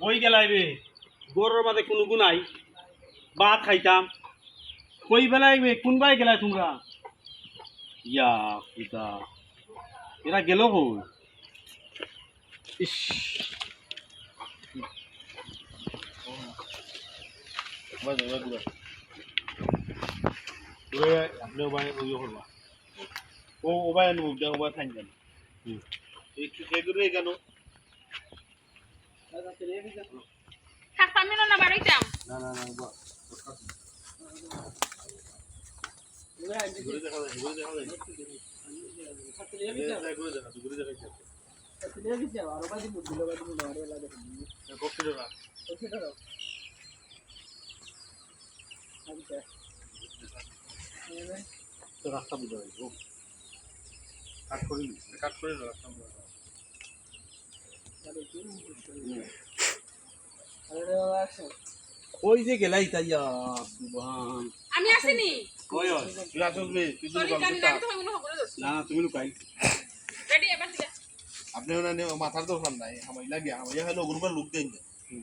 কই গেলাই রে। গরুর মাঝে কোনো গুনাই ভাত খাইতাম। কই বেলাই বে কোনবাই গেলাই তোমরা? ইয়া পিতা এরা গেল কই? ইস। আপনি ওবাই ওই করবা ও ওবাই আনু মুখ দেন। ওবাই খাইন কেন এই খেগুরে কেন থাকতাম না বাড়াইতাম না না কাট করে নি কাট করে রাস্তা কই যে গেলাই তাইয়া সুবহান আমি আসিনি। কই হয় তুই আসল বে তুই না না। তুমি লুকাই। আপনি ওনা নে মাথার দরকার নাই হামাই লাগে হামাই হলো গ্রুপের লোক দেন। কি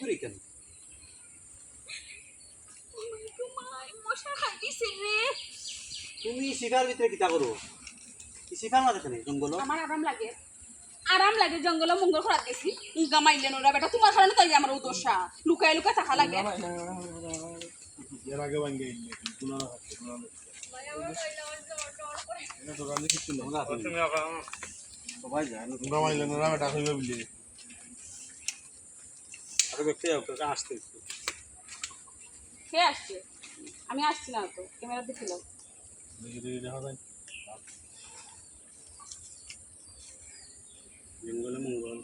করি কেন? তুমি শিকার ভিতরে কিতা করো কি শিকার মাঝে কেন জঙ্গল? আমার আরাম লাগে। আরাম লাগে জঙ্গল মঙ্গল খরাত গেছি উঙ্গা মাইলেন ওরা বেটা তোমার কারণে তাই আমার উদোষা লুকাই লুকাই থাকা লাগে। এর আগে ভাঙ্গে ইলে কুনা না খাচ্ছে কুনা না এটা তো রান্দি কিছু না সবাই যায় না। তোমরা মাইলে না বেটা হইবে বিলে। আসতে কে আসছে? আমি আসছি না তো ক্যামেরা দেখছিলাম দেখি যায়। জঙ্গলে মঙ্গল।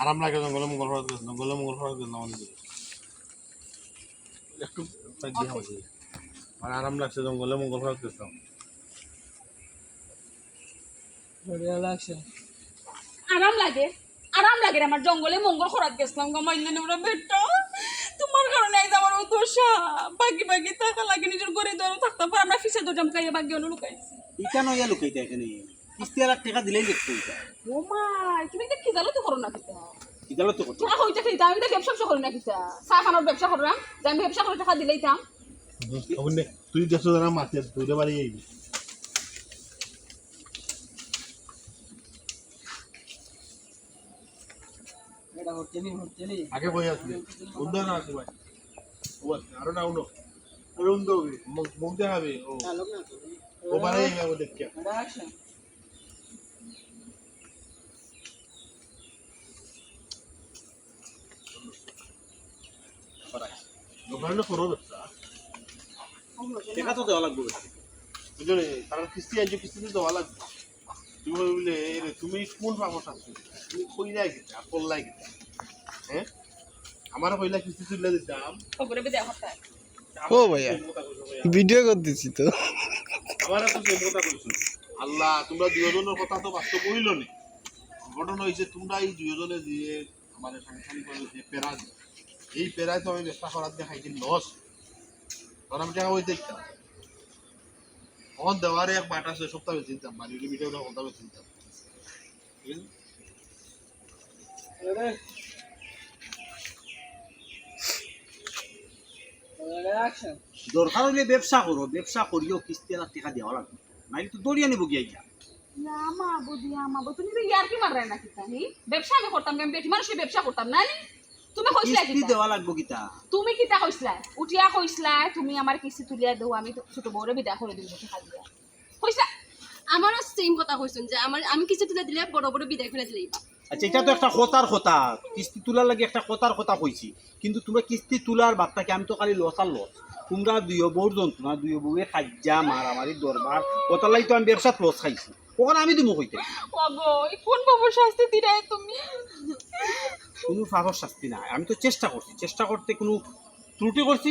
আরাম লাগে জঙ্গলে মঙ্গল ফরাত গেছে জঙ্গলে মঙ্গল ফরাত গেছে আমাদের একটু মানে আরাম লাগছে জঙ্গলে মঙ্গল ফরাত গেছিলাম আরাম লাগে আরাম লাগে আমার জঙ্গলে মঙ্গল খরাত গেছিলাম গো মাইলেন ওরা বেটা। তোমার কারণে এই আমার উদোষা বাকি বাকি টাকা লাগে নিজের ঘরে ধরে থাকতাম পর। আমরা ফিসে দরজাম খাইয়ে বাকি অন্য লুকাইছি ইটা নইয়া লুকাইতে এখানে। কিস্তি আর টাকা দিলেই দেখতো ও মাই তুমি তো খিদালো তো করো না কিতা তো করতো টাকা হইতে খেতে আমি তো ব্যবসা করি না কিতা চা খানোর ব্যবসা করলাম। যে আমি ব্যবসা করে টাকা দিলেই থাম তুই দেখছ জানা আছে তুই বাড়ি যাইবি আগে বই আসবি উন্দ না আছে ভাই। ও আছে আরও না উন্দ আরও উন্দ হবে। মুখ দেখাবে ও। ও বাড়ি যাবে ও দেখে দোকানে করো দোস্তা টাকা। তো দেওয়া লাগবে বুঝলে কারণ কিস্তি আনছো কিস্তি দেওয়া লাগবে। তুমি বলে এরে তুমি কোন পাবো থাকছো তুমি কইলাই গেছে আর করলাই গেছে হ্যাঁ? আমার কইলা কিস্তি তুলে দিতাম খবরে বেদে ও ভাইয়া ভিডিও করতেছি তো। আমার এত ক্ষমতা করছ। আল্লাহ তোমরা দুজনের কথা তো বাস্তব কইল নি। ঘটনা হয়েছে তোমরা এই দুজনে দিয়ে আমাদের সংসারী করে যে পেরা। এই পেরায় তো আমি ব্যবসা করার দিয়ে খাইছি লস। তখন আমি টাকা ওই দেখতাম তখন দেওয়ারে এক বাটা আছে সপ্তাহ বেশি দিতাম ওটা সপ্তাহ বেশি দিতাম। দরকার হলে ব্যবসা করো ব্যবসা করিও কিস্তি টাকা দেওয়া লাগবে। নাইলে তো দরিয়া নেব গিয়া না মা বুঝি তুমি তো ইয়ার কি মাররা না? কিতা ব্যবসা আমি করতাম আমি বেটি মানুষের ব্যবসা করতাম না নি তুমি কইছিলা কিস্তি দেওয়া লাগবো কিতা? তুমি কিতা কইছিলা উঠিয়া কইছিলা তুমি আমার কিস্তি তুলিয়া দেও আমি ছোট বউরে বিদা করে দিব দিয়া। কইছিলা আমারও সেম কথা কইছেন যে আমার আমি কিছু তুলে দিলে বড় বড় বিদায় দিলেই বা আচ্ছা এটা তো একটা কথার কথা। কিস্তি তোলার লাগে একটা কথার কথা কইছি কিন্তু তোমরা কিস্তি তোলার বার্তাকে আমি তো খালি লস আর লস তোমরা দুই বউর যন্ত্রণা দুই বউয়ে খাজ্জা মারামারি দরবার কথার লাগি তো আমি ব্যবসাত লস খাইছি। ওখানে আমি দিব কইতে? কোন বাবু শাস্তি দিরাই তুমি? কোনো ফাঁকর শাস্তি নাই। আমি তো চেষ্টা করছি। চেষ্টা করতে কোনো ত্রুটি করছি?